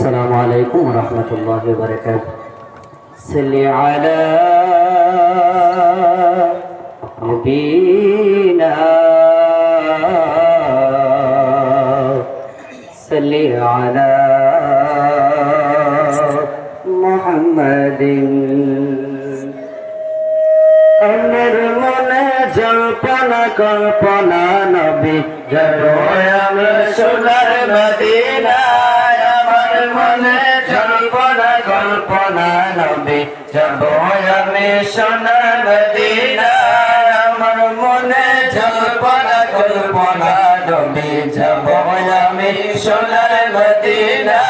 السلام عليكم ورحمة الله وبركاته صل على نبينا صل على محمد আমার মনে জল্পনা কল্পনা নবী যাব আমি সোনার মদিনায় আমার মনে জল্পনা কল্পনা নবী যাব আমি সোনার আমার মনে জল্পনা কল্পনা নবী যাব আমি সোনার মদিনা।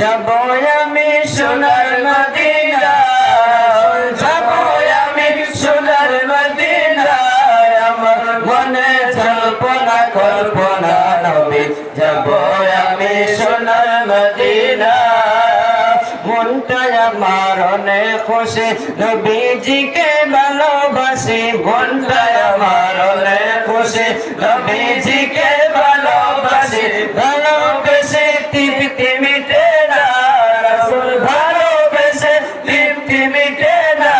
যাব আমার মনে জল্পনা কল্পনা নবী যাব আমি সোনার মদিনা। মনটা আমার অনেক খুশি। নবীজিকে ভালোবাসি মনটা আমার অনেক খুশি। নবীজিকে ভালোবাসি, ভালোবেসে তৃপ্তি মিটে না। রাসূল ভালোবেসে তৃপ্তি মিটে না।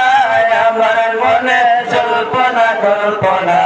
আমার মনে জল্পনা, কল্পনা।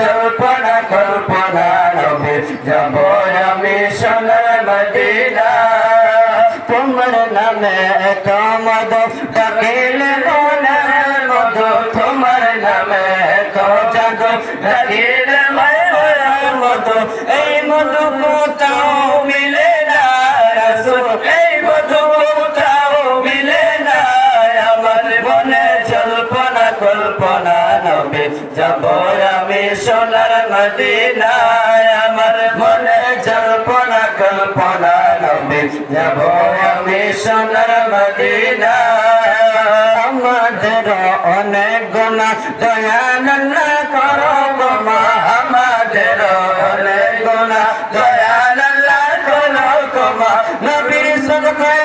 জল্পনা কল্পনা নবে যাব আমি তোমার নামে এত মদ মধু তোমার নামে মায়ের এই মধু কোথাও মিলে না এই মধু কোথাও মিলে না। আমার মনে জল্পনা, কল্পনা নবে যাব, আমি সোনার মদিনায়, আমার মনে জল্পনা, কল্পনা নবে যাব, আমি সোনার মদিনা আমাদের অনেক গুণা দয়াল করো গোমা আমাদের অনেক গুণা দয়াল করো গোমা নবীর সদকায়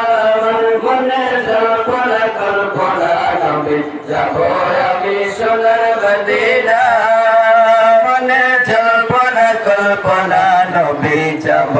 যাব আমি সোনার মদিনা কল্পনা নবী যাব